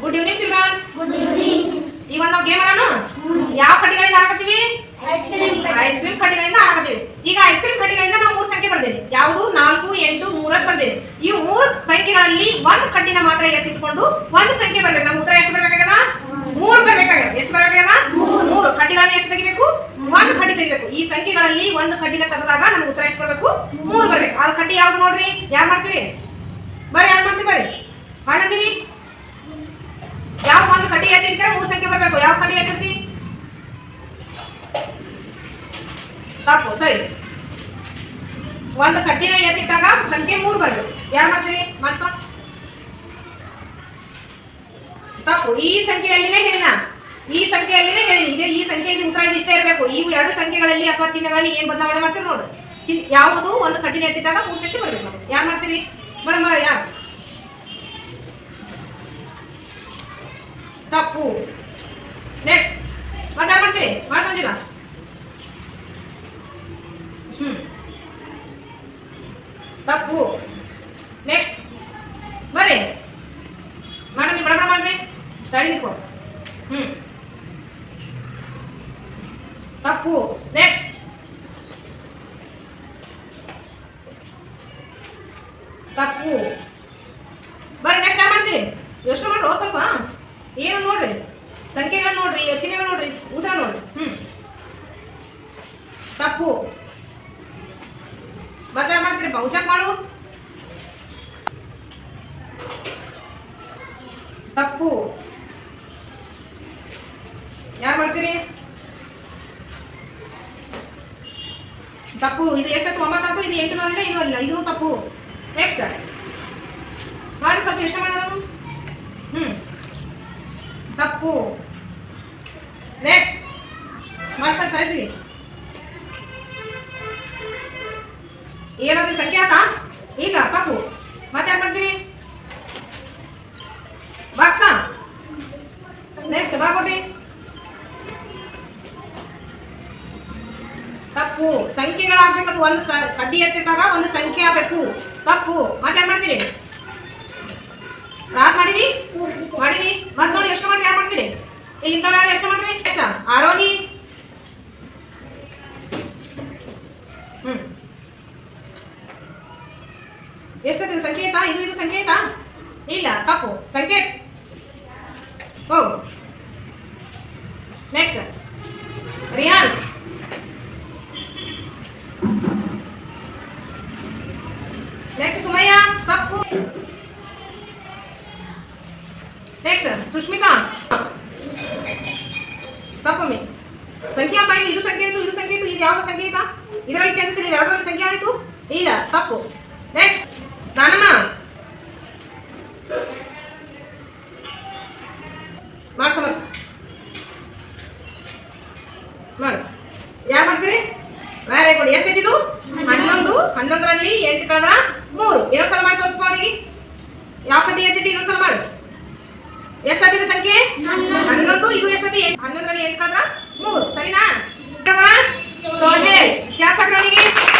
Good evening children's good evening ಈಗ ನಾವು game ಆಡೋಣ ಯಾವ ಕಡ್ಡಿಗಳಿಂದ ಆಡಕತ್ತೀವಿ ಐಸ್ ಕ್ರೀಮ್ ಐಸ್ ಕ್ರೀಮ್ ಕಡ್ಡಿಗಳಿಂದ ಆಡಕತ್ತೀವಿ ಈಗ ಐಸ್ ಕ್ರೀಮ್ ಕಡ್ಡಿಗಳಿಂದ ನಾವು ಮೂರು ಸಂಖ್ಯೆ ಬರ್ದೇನೆ ಯಾವುದು? ನಾಲ್ಕು ಎಂಟು ಮೂರತ್ತು ಬರ್ದೇನೆ ಈ ಮೂರು ಸಂಖ್ಯೆಗಳಲ್ಲಿ ಒಂದು ಕಡ್ಡಿನ ಮಾತ್ರ ಎತ್ತಿಟ್ಕೊಂಡು ಒಂದು ಸಂಖ್ಯೆ ಬರ್ಬೇಕು. ನಮ್ಮ ಉತ್ತರ ಎಷ್ಟು ಬರ್ಬೇಕಾಗದ ಮೂರು ಬರ್ಬೇಕಾಗದ ಎಷ್ಟು ಬರ್ಬೇಕಾಗದ ಮೂರು. ಕಡ್ಡಿಗಳನ್ನ ಎಷ್ಟು ತೆಗಿಬೇಕು? ಒಂದು ಕಡ್ಡಿ ತೆಗಿಬೇಕು. ಈ ಸಂಖ್ಯೆಗಳಲ್ಲಿ ಒಂದು ಕಡ್ಡಿನ ತೆಗೆದಾಗ ನಮ್ಗೆ ಉತ್ತರ ಎಷ್ಟು ಬರ್ಬೇಕು? ಮೂರು ಬರ್ಬೇಕು. ಆ ಕಡ್ಡಿ ಯಾವ್ದು ನೋಡ್ರಿ? ಯಾರು ಮಾಡ್ತೀರಿ ಬರ್ರಿ ಯಾರು ಮಾಡ್ತೀವಿ ಬರ್ರಿ ಮಾಡ್ತೀರಿ ಯಾವ ಒಂದು ಕಡ್ಡಿ ಎತ್ತಿಡ್ತಾರೆ ಮೂರು ಸಂಖ್ಯೆ ಬರ್ಬೇಕು ಯಾವ ಕಡ್ಡಿ ಎತ್ತಿರ್ತಿ ತಪ್ಪು ಸರಿ. ಒಂದು ಕಟ್ಟಿನ ಎತ್ತಿಟ್ಟಾಗ ಸಂಖ್ಯೆ ಮೂರು ಬರ್ಬೇಕು ಯಾರು ಮಾಡ್ತೀರಿ? ಮಾಡ್ಕೊ. ತಪ್ಪು ಈ ಸಂಖ್ಯೆಯಲ್ಲಿನೇ ಹೇಳಿನ. ಈ ಸಂಖ್ಯೆಯಲ್ಲಿನೇ ಹೇಳಿ ಇದೆ ಈ ಸಂಖ್ಯೆಯಲ್ಲಿ ಉತ್ತರ ಇಷ್ಟೇ ಇರಬೇಕು. ಇವು ಎರಡು ಸಂಖ್ಯೆಗಳಲ್ಲಿ ಅಥವಾ ಚಿಹ್ನೆಗಳಲ್ಲಿ ಏನ್ ಬದಲಾವಣೆ ಮಾಡ್ತೀರಿ ನೋಡು. ಚಿನ್ ಯಾವುದು ಒಂದು ಕಠಿಣ ಎತ್ತಿಟ್ಟಾಗ ಮೂರು ಸಂಖ್ಯೆ ಬರ್ಬೇಕು. ನಾವು ಯಾರು ಮಾಡ್ತೀರಿ? ಬರಮ್ಮ, ಯಾರು? ತಪ್ಪು ನೆಕ್ಸ್ಟ್ ಮತ್ತೆ ಮಾಡ್ತೀರಿ? ಮಾಡ್ಕೊಂಡಿಲ್ಲ. ತಪ್ಪು. ನೆಕ್ಸ್ಟ್ ಬರ್ರಿ. ಮೇಡಮ್ ಬಡ ಬಡ ಮಾಡ್ರಿ. ಸರಿ ಹ್ಞೂ ತಪ್ಪು. ನೆಕ್ಸ್ಟ್ ತಪ್ಪು. ಬರ್ರಿ ನೆಕ್ಸ್ಟ್ ಯಾವ ಮಾಡ್ತೀರಿ? ಯೋಚನೆ ಮಾಡ್ರಿ ಸ್ವಲ್ಪ. ಏನು ನೋಡ್ರಿ? ಸಂಖ್ಯೆಗಳು ನೋಡ್ರಿ, ಯೋಚನೆಗಳು ನೋಡ್ರಿ, ಉತ್ತರ ನೋಡ್ರಿ. ಹ್ಞೂ ತಪ್ಪು. ಏನ್ ಮಾಡ್ತೀರಿ ಪೌಚಕ್ ಮಾಡು. ತಪ್ಪು. ಯಾರು ಮಾಡ್ತೀರಿ? ತಪ್ಪು. ಇದು ಎಷ್ಟು ಒಂಬತ್ತು ಇದು ಎಂಟು ಅಲ್ಲ ಇದು ಅಲ್ಲ, ಇದು ತಪ್ಪು. ನೆಕ್ಸ್ಟ್ ಮಾಡಿ, ಸ್ವಲ್ಪ ಎಷ್ಟು ಮಾಡೋದು ಹ್ಮ್. ತಪ್ಪು. ನೆಕ್ಸ್ಟ್ ಮಾಡ್ತಾ ಕರೆಸಿ ಏನಾದ್ರೂ ಸಂಖ್ಯಾತ ಈಗ ಪಪ್ಪು ಮತ್ತೆ ಯಾಕೆ ಮಾಡ್ತೀರಿ? ಬಾಕ್ಸ? ನೆಕ್ಸ್ಟ್ ಬಾಕೊಟ್ಟಿ ತಪ್ಪು. ಅದು ಒಂದು ಕಡ್ಡಿ ಎತ್ತಿಟ್ಟಾಗ ಒಂದು ಸಂಖ್ಯೆ ಆಗಬೇಕು. ತಪ್ಪು. ಮತ್ತೆ ಮಾಡ್ತೀರಿ? ರಾತ್ ಮಾಡಿರಿ? ಮಾಡಿರಿ. ಮತ್ ನೋಡಿ, ಎಷ್ಟು ಮಾಡಿ ಯಾರು ಮಾಡ್ತೀರಿ? ಇಲ್ಲಿಂದ ಯಾರು ಎಷ್ಟು ಮಾಡ್ರಿ? ಎಷ್ಟ? ಆರೋಹಿ. ಹ್ಮ್. ಎಷ್ಟದು ಸಂಕೇತ? ಇದು ಇದು ಸಂಕೇತ? ಇಲ್ಲ, ತಪ್ಪು. ಸಂಕೇತ. ಹೋಗು ನೆಕ್ಸ್ಟ್ ರಿಯಾನ್. ನೆಕ್ಸ್ಟ್ ಸುಮಯ್ಯ. ತಪ್ಪು. ನೆಕ್ಸ್ಟ್ ಸುಷ್ಮಿತಾ ತಪ್ಪೊಮ್ಮೆ ಸಂಖ್ಯಾತ ಅಂತ ಇದು ಸಂಖ್ಯೆ ಇದು ಸಂಕೇತ, ಇದು ಯಾವ ಸಂಕೇತ? ಇದರಲ್ಲಿ ಚೇಂಜಸ್ ಇಲ್ಲ ಎರಡರಲ್ಲಿ ಸಂಖ್ಯೆ ಆಯಿತು. ಇಲ್ಲ, ತಪ್ಪು. ನೆಕ್ಸ್ಟ್ ದಾನಮ್ಮ ಮಾಡ್ಸ ಮಾಡ್ಸ ಮಾಡು. ಯಾರು ಮಾಡ್ತೀರಿ? ವೆರಿ ಕೊಡಿ. ಎಷ್ಟಿದ್ದು ಹನ್ನೊಂದು. ಹನ್ನೊಂದರಲ್ಲಿ ಎಂಟು ಕಳೆದ್ರ ಮೂರು. ಇನ್ನೊಂದ್ಸಲ ಮಾಡಿ ತೋರಿಸ್ಬೋ ಅವನಿಗೆ. ಯಾವ ಪಟ್ಟಿ ಎತ್ತಿಟ್ಟು ಇನ್ನೊಂದ್ಸಲ ಮಾಡು. ಎಷ್ಟಾದಿದೆ ಸಂಖ್ಯೆ? ಹನ್ನೊಂದು. ಇದು ಎಷ್ಟತಿ ಹನ್ನೊಂದರಲ್ಲಿ ಎಂಟು ಕಳೆದ್ರ ಮೂರು. ಸರಿನಾ? Sohail very good